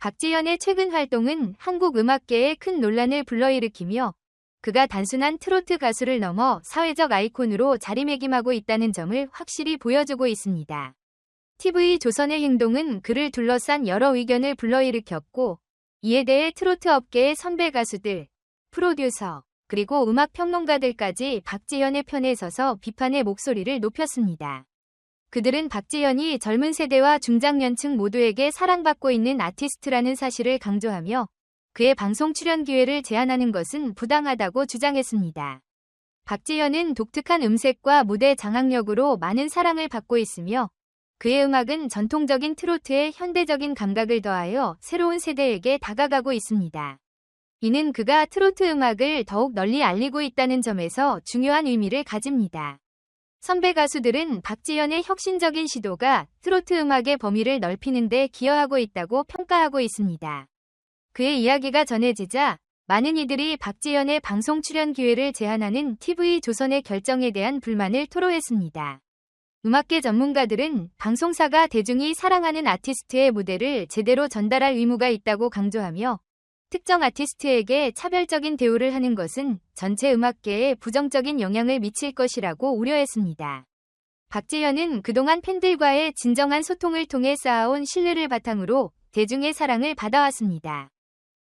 박지현의 최근 활동은 한국 음악계에 큰 논란을 불러일으키며 그가 단순한 트로트 가수를 넘어 사회적 아이콘으로 자리매김하고 있다는 점을 확실히 보여주고 있습니다. TV 조선의 행동은 그를 둘러싼 여러 의견을 불러일으켰고 이에 대해 트로트 업계의 선배 가수들, 프로듀서, 그리고 음악 평론가들까지 박지현의 편에 서서 비판의 목소리를 높였습니다. 그들은 박지현이 젊은 세대와 중장년층 모두에게 사랑받고 있는 아티스트라는 사실을 강조하며 그의 방송 출연 기회를 제한하는 것은 부당하다고 주장했습니다. 박지현은 독특한 음색과 무대 장악력으로 많은 사랑을 받고 있으며 그의 음악은 전통적인 트로트에 현대적인 감각을 더하여 새로운 세대에게 다가가고 있습니다. 이는 그가 트로트 음악을 더욱 널리 알리고 있다는 점에서 중요한 의미를 가집니다. 선배 가수들은 박지현의 혁신적인 시도가 트로트 음악의 범위를 넓히는 데 기여하고 있다고 평가하고 있습니다. 그의 이야기가 전해지자 많은 이들이 박지현의 방송 출연 기회를 제한하는 TV 조선의 결정에 대한 불만을 토로했습니다. 음악계 전문가들은 방송사가 대중이 사랑하는 아티스트의 무대를 제대로 전달할 의무가 있다고 강조하며 특정 아티스트에게 차별적인 대우를 하는 것은 전체 음악계에 부정적인 영향을 미칠 것이라고 우려했습니다. 박지현은 그동안 팬들과의 진정한 소통을 통해 쌓아온 신뢰를 바탕으로 대중의 사랑을 받아왔습니다.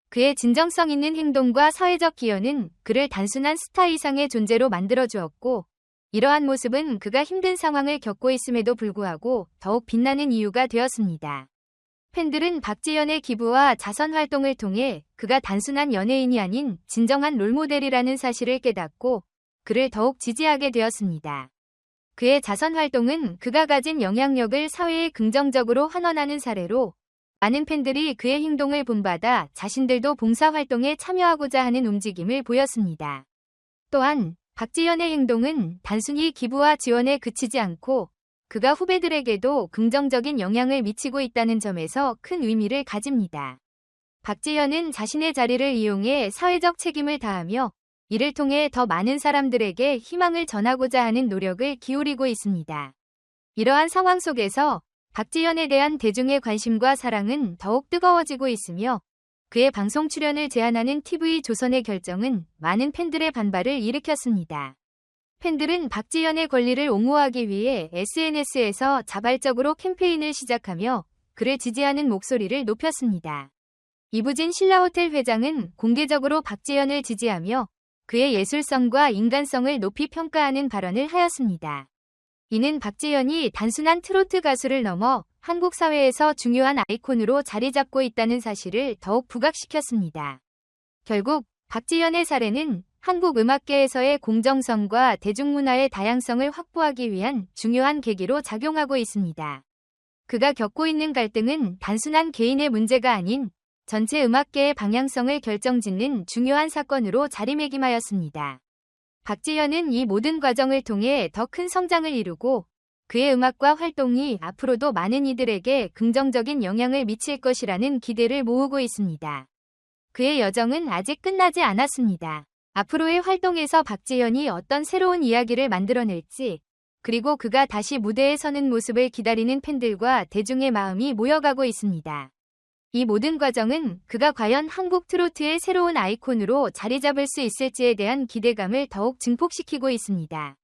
그의 진정성 있는 행동과 사회적 기여는 그를 단순한 스타 이상의 존재로 만들어 주었고 이러한 모습은 그가 힘든 상황을 겪고 있음에도 불구하고 더욱 빛나는 이유가 되었습니다. 팬들은 박지현의 기부와 자선 활동을 통해 그가 단순한 연예인이 아닌 진정한 롤모델이라는 사실을 깨닫고 그를 더욱 지지하게 되었습니다. 그의 자선 활동은 그가 가진 영향력을 사회에 긍정적으로 환원하는 사례로 많은 팬들이 그의 행동을 본받아 자신들도 봉사활동에 참여하고자 하는 움직임을 보였습니다. 또한 박지현의 행동은 단순히 기부와 지원에 그치지 않고 그가 후배들에게도 긍정적인 영향을 미치고 있다는 점에서 큰 의미를 가집니다. 박지현은 자신의 자리를 이용해 사회적 책임을 다하며 이를 통해 더 많은 사람들에게 희망을 전하고자 하는 노력을 기울이고 있습니다. 이러한 상황 속에서 박지현에 대한 대중의 관심과 사랑은 더욱 뜨거워지고 있으며 그의 방송 출연을 제한하는 TV 조선의 결정은 많은 팬들의 반발을 일으켰습니다. 팬들은 박지현의 권리를 옹호하기 위해 SNS에서 자발적으로 캠페인을 시작하며 그를 지지하는 목소리를 높였습니다. 이부진 신라호텔 회장은 공개적으로 박지현을 지지하며 그의 예술성과 인간성을 높이 평가하는 발언을 하였습니다. 이는 박지현이 단순한 트로트 가수를 넘어 한국 사회에서 중요한 아이콘으로 자리 잡고 있다는 사실을 더욱 부각시켰습니다. 결국 박지현의 사례는 한국 음악계에서의 공정성과 대중문화의 다양성을 확보하기 위한 중요한 계기로 작용하고 있습니다. 그가 겪고 있는 갈등은 단순한 개인의 문제가 아닌 전체 음악계의 방향성을 결정짓는 중요한 사건으로 자리매김하였습니다. 박지현은 이 모든 과정을 통해 더 큰 성장을 이루고 그의 음악과 활동이 앞으로도 많은 이들에게 긍정적인 영향을 미칠 것이라는 기대를 모으고 있습니다. 그의 여정은 아직 끝나지 않았습니다. 앞으로의 활동에서 박지현이 어떤 새로운 이야기를 만들어낼지, 그리고 그가 다시 무대에 서는 모습을 기다리는 팬들과 대중의 마음이 모여가고 있습니다. 이 모든 과정은 그가 과연 한국 트로트의 새로운 아이콘으로 자리 잡을 수 있을지에 대한 기대감을 더욱 증폭시키고 있습니다.